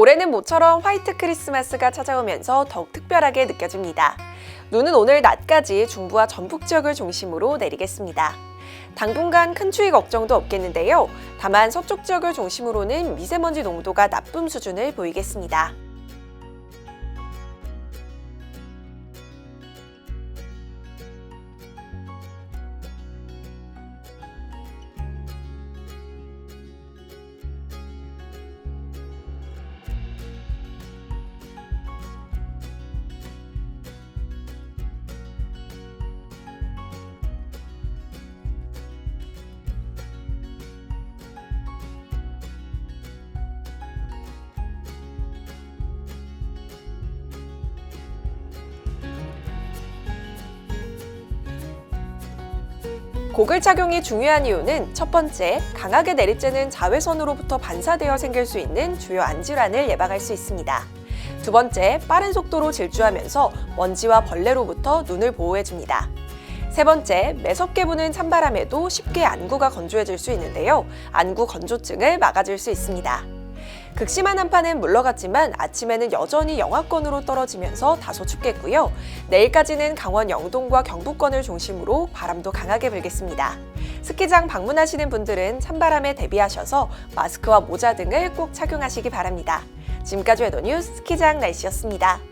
올해는 모처럼 화이트 크리스마스가 찾아오면서 더욱 특별하게 느껴집니다. 눈은 오늘 낮까지 중부와 전북 지역을 중심으로 내리겠습니다. 당분간 큰 추위 걱정도 없겠는데요. 다만 서쪽 지역을 중심으로는 미세먼지 농도가 나쁨 수준을 보이겠습니다. 고글 착용이 중요한 이유는 첫 번째, 강하게 내리쬐는 자외선으로부터 반사되어 생길 수 있는 주요 안질환을 예방할 수 있습니다. 두 번째, 빠른 속도로 질주하면서 먼지와 벌레로부터 눈을 보호해줍니다. 세 번째, 매섭게 부는 찬바람에도 쉽게 안구가 건조해질 수 있는데요. 안구 건조증을 막아줄 수 있습니다. 극심한 한파는 물러갔지만 아침에는 여전히 영하권으로 떨어지면서 다소 춥겠고요. 내일까지는 강원 영동과 경북권을 중심으로 바람도 강하게 불겠습니다. 스키장 방문하시는 분들은 찬바람에 대비하셔서 마스크와 모자 등을 꼭 착용하시기 바랍니다. 지금까지 외도 뉴스 스키장 날씨였습니다.